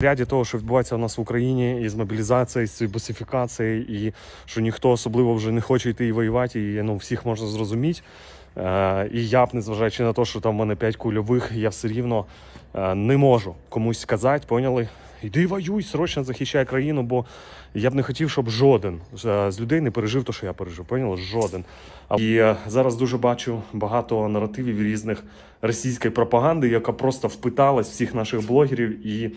ряді того, що відбувається у нас в Україні, і з мобілізацією, з цією босифікацією, і що ніхто особливо вже не хоче йти і воювати, і ну, всіх можна зрозуміти. Е, і я б, незважаючи на те, що там в мене 5 кульових, я все рівно е, не можу комусь сказати, поняли? Йди воюй, срочно захищай країну, бо я б не хотів, щоб жоден е, з людей не пережив те, що я пережив. Поняли? Жоден. І е, зараз дуже бачу багато наративів різних російської пропаганди, яка просто впиталась всіх наших блогерів і.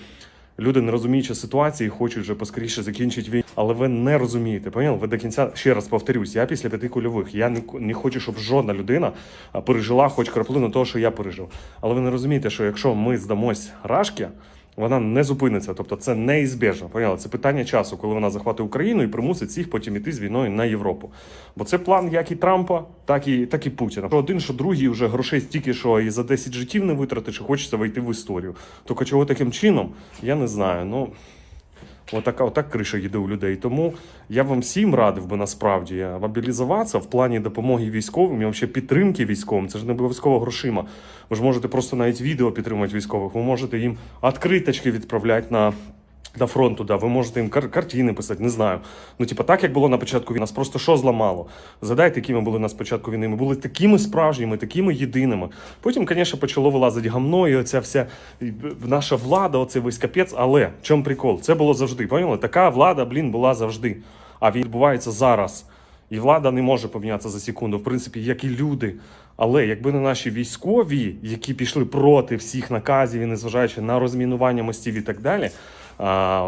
Люди, не розуміючи ситуації, хочуть вже поскоріше закінчити війну, але ви не розумієте. Поняли? Ви до кінця ще раз повторюсь. Я після п'яти кульових. Я не, не хочу, щоб жодна людина пережила хоч краплину того, що я пережив. Але ви не розумієте, що якщо ми здамось рашки, вона не зупиниться. Тобто це неізбіжно. Поняли? Це питання часу, коли вона захватить Україну і примусить всіх потім іти з війною на Європу. Бо це план як і Трампа, так і так і Путіна. Що один, що другий вже грошей стільки, що і за 10 життів не витратиш, і хочеться вийти в історію. Тільки чого таким чином, я не знаю. Ну отака, отак криша їде у людей. Тому я вам всім радив би насправді мобілізуватися в плані допомоги військовим і взагалі підтримки військовим. Це ж не обов'язково грошима. Ви ж можете просто навіть відео підтримувати військових. Ви можете їм відкриточки відправляти на. До фронту, да, ви можете їм кар- картини писати, не знаю. Ну, типа, так як було на початку війни, нас просто що зламало? Згадайте, які ми були на спочатку війни. Ми були такими справжніми, такими єдиними. Потім, звісно, почало вилазити гамно, і оця вся наша влада, оцей весь капець. Але в чому прикол? Це було завжди. Поняли? Така влада, блін, була завжди. А відбувається зараз. І влада не може помінятися за секунду, в принципі, як і люди. Але якби не наші військові, які пішли проти всіх наказів, і незважаючи на розмінування мостів і так далі,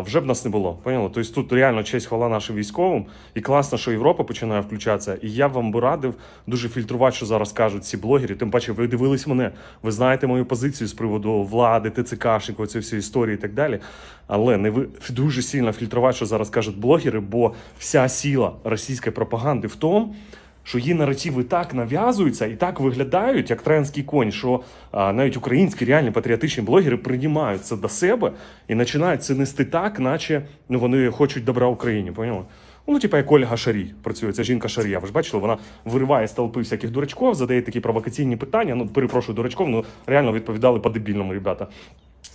вже б нас не було. Поняли? Тобто тут реально честь хвала нашим військовим, і класно, що Європа починає включатися. І я вам би радив дуже фільтрувати, що зараз кажуть ці блогери. Тим паче, ви дивились мене, ви знаєте мою позицію з приводу влади, ТЦКшників, цієї всієї історії і так далі. Але не ви дуже сильно фільтрувати, що зараз кажуть блогери, бо вся сила російської пропаганди в тому, що її наративи так нав'язуються і так виглядають, як троянський конь, що а, навіть українські реальні патріотичні блогери приймають це до себе і починають це нести так, наче ну, вони хочуть добра Україні. Поняли? Ну, типа як Ольга Шарій працює, це жінка Шарія. Ви ж бачили, вона вириває з толпи всяких дурачков, задає такі провокаційні питання. Ну, перепрошую, дурачков, ну реально відповідали по-дебільному, ребята.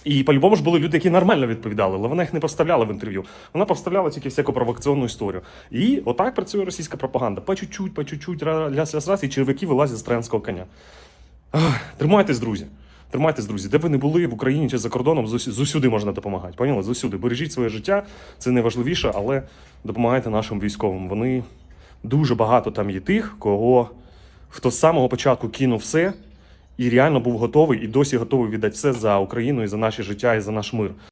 І по-любому ж були люди, які нормально відповідали, але вона їх не поставляла в інтерв'ю. Вона поставляла тільки всяку провокаційну історію. І отак працює російська пропаганда. По чуть-чуть, по чуть-чуть, раз, раз, раз, і червяки вилазять з троянського коня. Тримайтесь, друзі. Тримайтесь, друзі. Де ви не були в Україні чи за кордоном, зус- зусюди можна допомагати. Поняли? Зусюди. Бережіть своє життя, це найважливіше, але допомагайте нашим військовим. Вони дуже багато там є тих, кого хто з самого початку кинув все і реально був готовий і досі готовий віддати все за Україну і за наше життя і за наш мир.